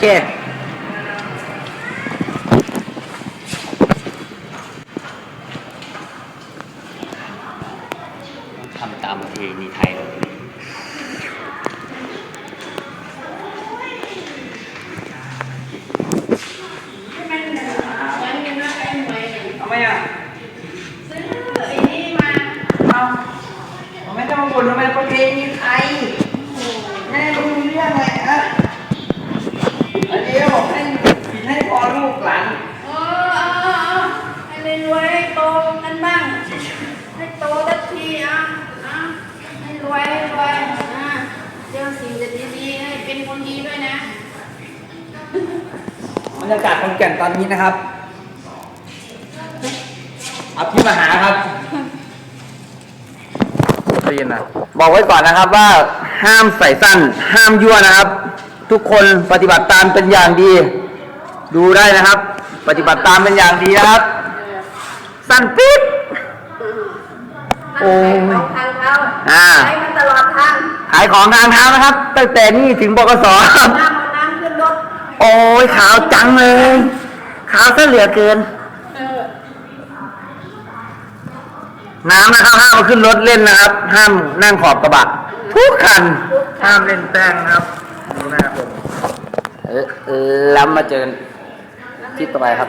เคทำตามประเพณีไทยเลยทำไมอะซื้อไอ้นี่มา เอาผมไม่ต้องมาบ่นทำไมประเพณีไทยแม่รู้เรื่องเลยอะอันนี้บอกให้กินให้พอลูกหลาน เออเอาเอาเอาให้ได้รวยให้โต กันบ้าง ให้โตสักทีอะอะให้รวยให้รวยอะเจอสิ่งดีๆให้เป็นคนดีด้วยนะบรรยากาศคนแก่นตอนนี้นะครับเอาพี่มาหาครับได้ยินนะบอกไว้ก่อนนะครับว่าห้ามใส่สั้น ห้ามยั่วนะครับ ทุกคนปฏิบัติตามเป็นอย่างดี ดูได้นะครับ ปฏิบัติตามเป็นอย่างดีนะครับ สั้นปิ๊บโอ้ยเอาทางเท้าอ่า ใช้มันตลอดทางขายของทางเท้านะครับ ตั้งแต่นี่ถึงบกสครับ น้ำเอาน้ำขึ้นรถโอ้ยขาวจังเลย ขาวซะเหลือเกิน เออน้ำนะครับห้ามเอาขึ้นรถเล่นนะครับ ห้ามนั่งขอบกระบะทุกคัน ห้ามเล่นแป้งนะครับดูนะครับผม เออแล้วมาเจอที่ต่อไปครับ